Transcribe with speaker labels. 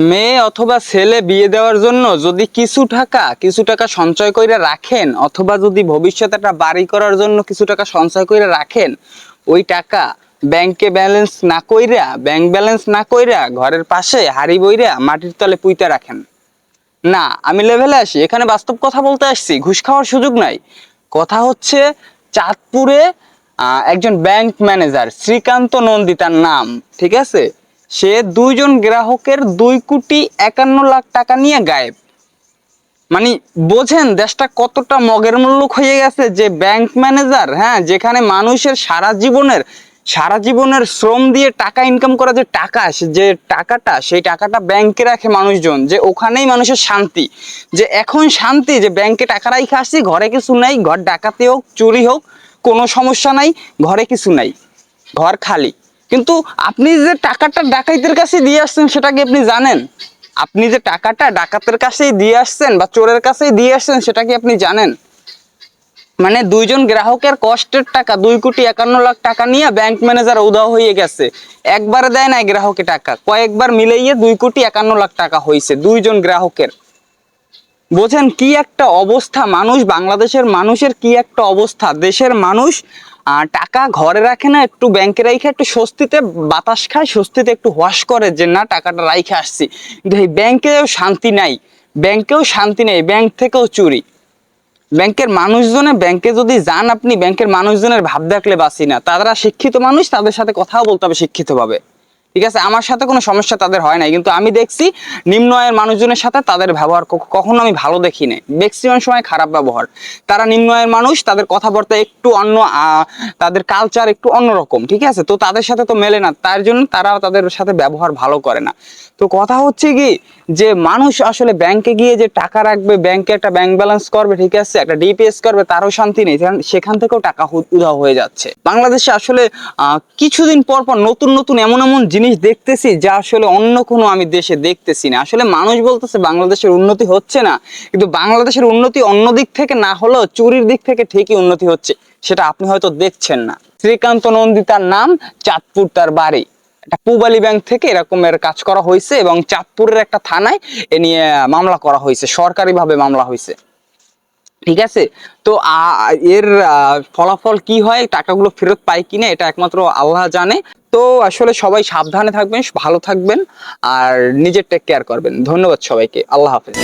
Speaker 1: মেয়ে অথবা ছেলে বিয়ে দেওয়ার জন্য যদি কিছু টাকা কিছু টাকা সঞ্চয় করে রাখেন, অথবা যদি ভবিষ্যতে একটা বাড়ি করার জন্য কিছু টাকা সঞ্চয় করে রাখেন, ওই টাকা ব্যাংকে ব্যালেন্স না কইরা, ব্যাংক ব্যালেন্স না কইরা ঘরের পাশে হাড়ি বইরা মাটির তলে পুইতে রাখেন। না, আমি লেভেলে আসি, এখানে বাস্তব কথা বলতে আসছি, ঘুষ খাওয়ার সুযোগ নাই। কথা হচ্ছে চাঁদপুরে একজন ব্যাংক ম্যানেজার শ্রীকান্ত নন্দী তার নাম, ঠিক আছে? সে দুইজন গ্রাহকের দুই কোটি একান্ন লাখ টাকা নিয়ে গায়েব। মানে বোঝেন, দেশটা কতটা মগের মুল্লুক হয়ে গেছে যে ব্যাংক ম্যানেজার হ্যাঁ যেখানে মানুষের সারা জীবনের সারা জীবনের শ্রম দিয়ে টাকা ইনকাম করা যে টাকা, যে টাকাটা, সেই টাকাটা ব্যাংকে রাখে মানুষজন, যে ওখানেই মানুষের শান্তি। যে এখন শান্তি, যে ব্যাংকে টাকা রাখে আসছি, ঘরে কিছু নাই, ঘর ডাকাতি হোক, চুরি হোক, কোনো সমস্যা নাই, ঘরে কিছু নাই, ঘর খালি। কিন্তু আপনি যে টাকাটা ডাকাইতের কাছে দিয়ে আসছেন, সেটা কি আপনি জানেন? আপনি যে টাকাটা ডাকাতের কাছেই দিয়ে আসছেন বা চোরের কাছেই দিয়ে আসছেন, সেটা কি আপনি জানেন? মানে দুইজন গ্রাহকের কষ্টের টাকা, দুই কোটি একান্ন লাখ টাকা নিয়ে ব্যাংক ম্যানেজার উদাও হয়ে গেছে। একবারে দেয় না গ্রাহকে টাকা, কয়েকবার মিলাইয়ে দুই কোটি একান্ন লাখ টাকা হয়েছে দুইজন গ্রাহকের। বোঝেন কি একটা অবস্থা? মানুষ, বাংলাদেশের মানুষের কি একটা অবস্থা? দেশের মানুষ টাকা ঘরে রাখে না, একটু ব্যাংকে রাইখে একটু স্বস্তিতে বাতাস খায়, স্বস্তিতে একটু হওয়াস করে যে, না, টাকাটা রাইখে আসছি। কিন্তু এই ব্যাংকেও শান্তি নাই। ব্যাংকেও শান্তি নেই ব্যাংক থেকেও চুরি। ব্যাংকের মানুষজনে ব্যাংকে যদি যান আপনি ব্যাংকের মানুষজনের ভাব দেখলে বাসি না। তারা শিক্ষিত মানুষ, তাদের সাথে কথাও বলতে হবে শিক্ষিতভাবে। ঠিক আছে? আমার সাথে কোনো সমস্যা তাদের হয় নাই, কিন্তু আমি দেখছি নিম্ন আয়ের মানুষজনের সাথে তাদের ব্যবহার কখনো আমি ভালো দেখি নাই। ম্যাক্সিমাম সময় খারাপ ব্যবহার। তারা নিম্ন আয়ের মানুষ, তাদের কথাবার্তা একটু অন্য তাদের কালচার একটু অন্যরকম, ঠিক আছে? তো তাদের সাথে তো মেলে না, তার জন্য তারা তাদের সাথে ব্যবহার ভালো করে না। তো কথা হচ্ছে কি যে, মানুষ আসলে ব্যাংকে গিয়ে যে টাকা রাখবে ব্যাংকে একটা ব্যাংক ব্যালেন্স করবে, ঠিক আছে? একটা ডিপিএস করবে, তারও শান্তি নেই। সেখান থেকেও টাকা উধাও হয়ে যাচ্ছে। বাংলাদেশে আসলে কিছুদিন পর পর নতুন নতুন এমন এমন জিনিস দেখতেছি যা আসলে অন্য কোনো আমি দেশে দেখতেছি না। আসলে মানুষ বলতেছে বাংলাদেশের উন্নতি হচ্ছে না, কিন্তু বাংলাদেশের উন্নতি অন্য দিক থেকে না হলেও চুরির দিক থেকে ঠিকই উন্নতি হচ্ছে, সেটা আপনি হয়তো দেখছেন না। শ্রীকান্ত নন্দী তার নাম, চাঁদপুর তার বাড়ি। একটা পুবালি ব্যাংক থেকে এরকমের কাজ করা হয়েছে এবং চাঁদপুরের একটা থানায় এ নিয়ে মামলা করা হয়েছে, সরকারিভাবে মামলা হয়েছে। ঠিক আছে? তো এর ফলাফল কি হয়, টাকাগুলো ফেরত পায় কিনা, এটা একমাত্র আল্লাহ জানে। তো আসলে সবাই সাবধানে থাকবেন, ভালো থাকবেন আর নিজের টেক কেয়ার করবেন। ধন্যবাদ সবাইকে। আল্লাহ হাফেজ।